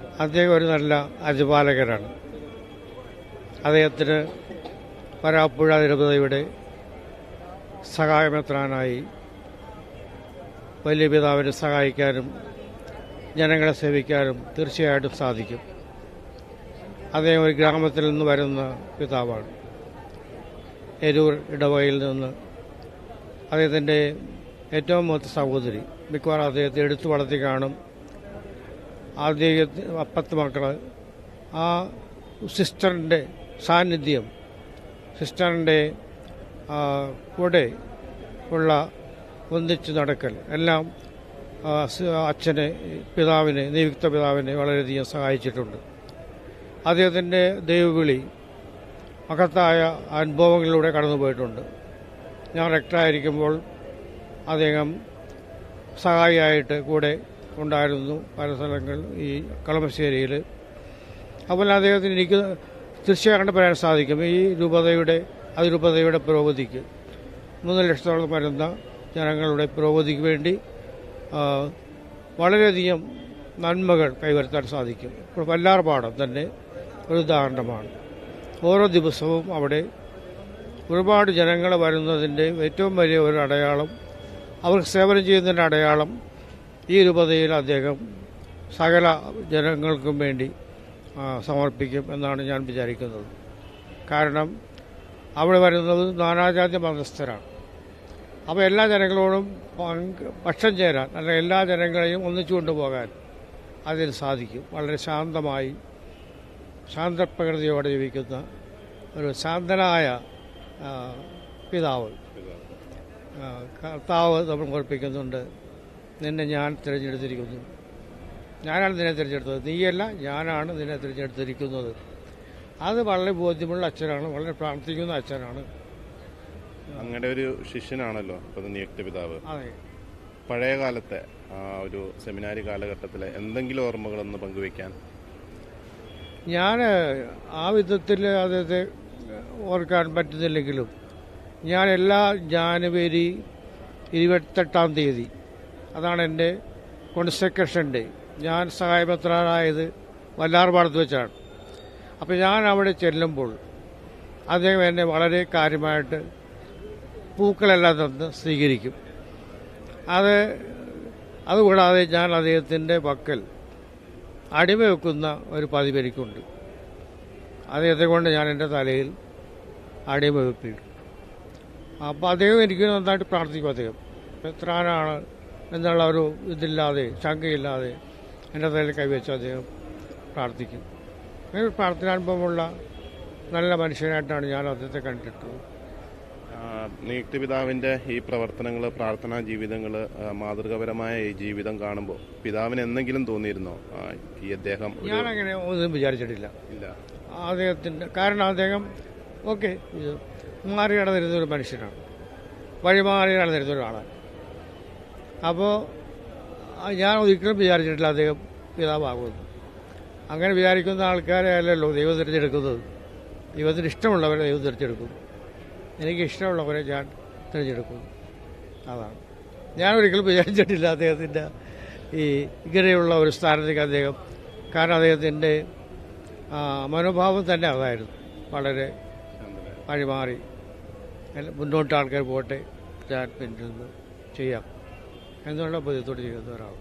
അദ്ദേഹം ഒരു നല്ല അതിപാലകരാണ് അദ്ദേഹത്തിന് വരാപ്പുഴ തിരുപതിയുടെ സഹായമെത്രാനായി വലിയ പിതാവിനെ സഹായിക്കാനും ജനങ്ങളെ സേവിക്കാനും തീർച്ചയായിട്ടും സാധിക്കും. അദ്ദേഹം ഒരു ഗ്രാമത്തിൽ നിന്ന് വരുന്ന പിതാവാണ്. എരൂർ ഇടവകയിൽ നിന്ന് അദ്ദേഹത്തിന്റെ ഏറ്റവും മൂത്ത സഹോദരി മിക്കവാറും അദ്ദേഹത്തെ എടുത്തു വളർത്തി കാണും. അദ്ദേഹത്തെ പത്ത് മക്കൾ ആ സിസ്റ്ററിന്റെ സാന്നിധ്യം സിസ്റ്ററിന്റെ കൂടെ ഉള്ള ഒന്നിച്ച് നടക്കൽ എല്ലാം അച്ഛനെ പിതാവിനെ നിയുക്ത പിതാവിനെ വളരെയധികം സഹായിച്ചിട്ടുണ്ട്. അദ്ദേഹത്തിന്റെ ദൈവവിളി മഹത്തായ അനുഭവങ്ങളിലൂടെ കടന്നുപോയിട്ടുണ്ട്. ഞാൻ റെക്ടറായിരിക്കുമ്പോൾ അദ്ദേഹം സഹായിയായിട്ട് കൂടെ ഉണ്ടായിരുന്നു പല സ്ഥലങ്ങളിൽ ഈ കളമശ്ശേരിയിൽ അപ്പോൾ അദ്ദേഹത്തിന് എനിക്ക് തീർച്ചയായിട്ടും പറയാൻ സാധിക്കും. ഈ രൂപതയുടെ അതിരൂപതയുടെ പുരോഗതിക്ക്. മൂന്ന് ലക്ഷത്തോളം വരുന്ന ജനങ്ങളുടെ പുരോഗതിക്ക് വേണ്ടി വളരെയധികം നന്മകൾ കൈവരുത്താൻ സാധിക്കും. ഇപ്പോൾ വല്ലാർപാടം തന്നെ ഒരു ഉദാഹരണമാണ്. ഓരോ ദിവസവും അവിടെ ഒരുപാട് ജനങ്ങൾ വരുന്നതിന്റെ ഏറ്റവും വലിയ ഒരു അടയാളം അവർക്ക് സേവനം ചെയ്യുന്നതിന്റെ അടയാളം ഈ രൂപതയിൽ അദ്ദേഹം സകല ജനങ്ങൾക്കും വേണ്ടി സമർപ്പിക്കും എന്നാണ് ഞാൻ വിചാരിക്കുന്നത്. കാരണം അവിടെ വരുന്നത് നാനാജാതി മതസ്ഥരാണ്. അപ്പോൾ എല്ലാ ജനങ്ങളോടും പക്ഷം ചേരാൻ അല്ലെങ്കിൽ എല്ലാ ജനങ്ങളെയും ഒന്നിച്ചു കൊണ്ടുപോകാൻ അതിന് സാധിക്കും. വളരെ ശാന്തമായി ശാന്തപ്രകൃതിയോടെ ജീവിക്കുന്ന ഒരു ശാന്തനായ പിതാവ്. കർത്താവ് നമ്മൾ ഓർപ്പിക്കുന്നുണ്ട്. നിന്നെ ഞാൻ തിരഞ്ഞെടുത്തിരിക്കുന്നു. ഞാനാണ് നിന്നെ തിരഞ്ഞെടുത്തത്. നീയല്ല ഞാനാണ് നിന്നെ തിരഞ്ഞെടുത്തിരിക്കുന്നത്. അത് വളരെ ബോധ്യമുള്ള അച്ഛനാണ് വളരെ പ്രാർത്ഥിക്കുന്ന അച്ഛനാണ്. അങ്ങയുടെ ഒരു ശിഷ്യനാണല്ലോ നിയുക്ത പിതാവ്. അതെ. പഴയ കാലത്തെ ആ ഒരു സെമിനാരി കാലഘട്ടത്തിലെ എന്തെങ്കിലും ഓർമ്മകളൊന്ന് പങ്കുവെക്കാൻ ഞാൻ ആ വിധത്തിൽ അദ്ദേഹത്തെ ഓർക്കാൻ പറ്റുന്നില്ലെങ്കിലും ഞാൻ എല്ലാ ജാനുവരി ഇരുപത്തെട്ടാം തീയതി അതാണ് എന്റെ കോൺസെക്രഷൻ ഡേ ഞാൻ സഹായപത്രാനായത് വല്ലാർപാടത്ത് വെച്ചാണ്. അപ്പോൾ ഞാൻ അവിടെ ചെല്ലുമ്പോൾ അദ്ദേഹം എന്നെ വളരെ കാര്യമായിട്ട് പൂക്കളെല്ലാം തന്ന് സ്വീകരിക്കും. അത് അതുകൂടാതെ ഞാൻ അദ്ദേഹത്തിന്റെ പക്കൽ അടിമ വെക്കുന്ന ഒരു പതിവ് എനിക്കുണ്ട്. അദ്ദേഹത്തെ കൊണ്ട് ഞാൻ എന്റെ തലയിൽ അടിമ വെപ്പിക്കും. അപ്പോൾ അദ്ദേഹം എനിക്ക് നന്നായിട്ട് പ്രാർത്ഥിക്കും അദ്ദേഹം. എത്രാനാണ് എന്നുള്ള ഒരു ഇതില്ലാതെ ശങ്കയില്ലാതെ എന്റെ തലയിൽ കൈവച്ച് അദ്ദേഹം പ്രാർത്ഥിക്കും. അങ്ങനെ പ്രാർത്ഥനാനുഭവമുള്ള നല്ല മനുഷ്യനായിട്ടാണ് ഞാൻ അദ്ദേഹത്തെ കണ്ടിട്ടുള്ളത്. ആ, പിതാവിന്റെ ഈ പ്രവർത്തനങ്ങൾ പ്രാർത്ഥനാ ജീവിതങ്ങൾ മാതൃകപരമായ ഈ ജീവിതം കാണുമ്പോൾ പിതാവിന് എന്തെങ്കിലും തോന്നിയിരുന്നോ? ഈ അദ്ദേഹം ഞാൻ ഞാനങ്ങനെ ഒന്നും വിചാരിച്ചിട്ടില്ല. ഇല്ല. അദ്ദേഹത്തിന്റെ കാരണം അദ്ദേഹം ഓക്കെ മാറി നടന്നിരുന്ന ഒരു മനുഷ്യനാണ്. വഴിമാറി നടന്നിരുന്ന ഒരാളാണ് അപ്പോൾ ഞാൻ ഒരിക്കലും വിചാരിച്ചിട്ടില്ല അദ്ദേഹം പിതാവാകുമെന്ന്. അങ്ങനെ വിചാരിക്കുന്ന ആൾക്കാരെ അല്ലല്ലോ ദൈവം തിരഞ്ഞെടുക്കുന്നത്. ദൈവത്തിന് ഇഷ്ടമുള്ളവരെ ദൈവം തിരഞ്ഞെടുക്കുന്നു. എനിക്ക് ഇഷ്ടമുള്ളവരെ ഞാൻ തിരഞ്ഞെടുക്കുന്നു. അതാണ്. ഞാൻ ഒരിക്കലും വിചാരിച്ചിട്ടില്ല അദ്ദേഹത്തിന്റെ ഈ ഇങ്ങനെയുള്ള ഒരു സ്ഥാനത്തേക്ക് അദ്ദേഹം കാരണം അദ്ദേഹത്തിന്റെ മനോഭാവം തന്നെ അതായിരുന്നു. വളരെ വഴിമാറി മുന്നോട്ട് ആൾക്കാർ പോട്ടെ ഞാൻ പിന്നിൽ നിന്ന് ചെയ്യാം. എന്തുകൊണ്ടാണ് പൊതുത്തൊട്ടിരിക്കുന്നവരാകും